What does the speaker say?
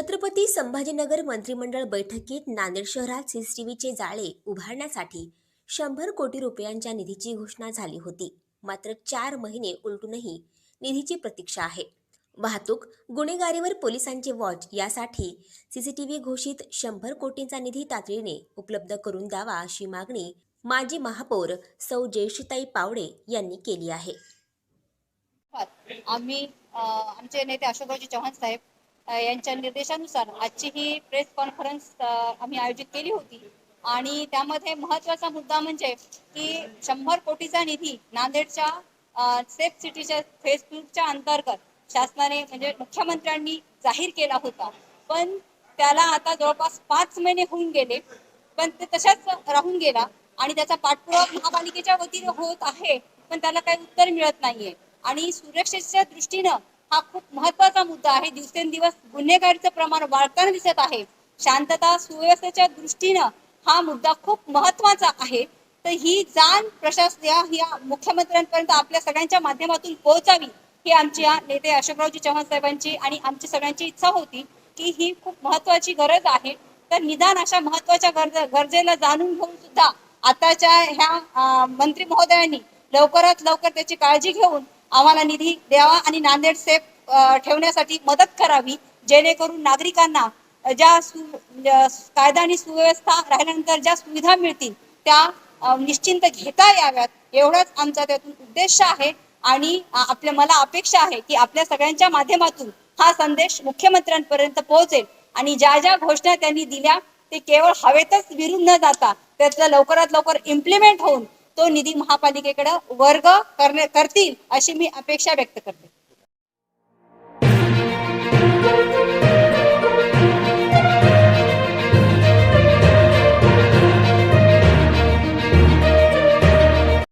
छत्रपती संभाजीनगर मंत्रिमंडळ बैठकीत नांदेड शहरात सीसीटीव्हीचे जाळे उभारण्यासाठी शंभर कोटी रुपयांच्या निधीची घोषणा झाली होती. मात्र चार महिने उलटूनही निधीची प्रतीक्षा आहे. वाहतूक गुन्हेगारीवर पोलिसांचे वॉच यासाठी सीसीटीव्ही घोषित शंभर कोटींचा निधी तातडीने उपलब्ध करून द्यावा अशी मागणी माजी महापौर सौ जयश्रीताई पावडे यांनी केली आहे. आम्ही आमचे नेते अशोकरावजी चव्हाण साहेब यांच्या निर्देशानुसार आजची ही प्रेस कॉन्फरन्स आम्ही आयोजित केली होती. आणि त्यामध्ये महत्त्वाचा मुद्दा म्हणजे की शंभर कोटीचा निधी नांदेडच्या सेफ सिटीच्या फेसबुकच्या अंतर्गत शासनाने म्हणजे मुख्यमंत्र्यांनी जाहीर केला होता. पण त्याला आता जवळपास पाच महिने होऊन गेले. पण ते तशाच राहून गेला आणि त्याचा पाठपुरावा महापालिकेच्या वतीने होत आहे पण त्याला काही उत्तर मिळत नाहीये. आणि सुरक्षेच्या दृष्टीनं हा खूप महत्त्वाचा मुद्दा आहे. दिवसेंदिवस गुन्हेगारीचं प्रमाण वाढताना दिसत आहे. शांतता सुव्यवस्थेच्या दृष्टीनं हा मुद्दा खूप महत्त्वाचा आहे. तर ही जाण प्रशासन या मुख्यमंत्र्यांपर्यंत आपल्या सगळ्यांच्या माध्यमातून पोहोचावी ही आमची या नेते अशोकरावजी चव्हाण साहेबांची आणि आमची सगळ्यांची इच्छा होती की ही खूप महत्वाची गरज आहे. तर निदान अशा महत्त्वाच्या गरज गरजेला जाणून घेऊन सुद्धा आताच्या ह्या मंत्री महोदयांनी लवकरात लवकर त्याची काळजी घेऊन आम्हाला निधी द्यावा आणि नांदेड सेफ ठेवण्यासाठी मदत करावी जेणेकरून नागरिकांना ज्या सु कायदा आणि सुव्यवस्था राहिल्यानंतर ज्या सुविधा मिळतील त्या निश्चिंत घेता याव्यात एवढाच आमचा त्यातून उद्देश आहे. आणि आपल्या मला अपेक्षा आहे की आपल्या सगळ्यांच्या माध्यमातून हा संदेश मुख्यमंत्र्यांपर्यंत पोहोचेल. आणि ज्या ज्या घोषणा त्यांनी दिल्या ते केवळ हवेतच विरून न जाता त्यातलं लवकरात लवकर इम्प्लिमेंट होऊन तो निधी महापालिकेकडे वर्ग करणे करतील अशी मी अपेक्षा व्यक्त करते.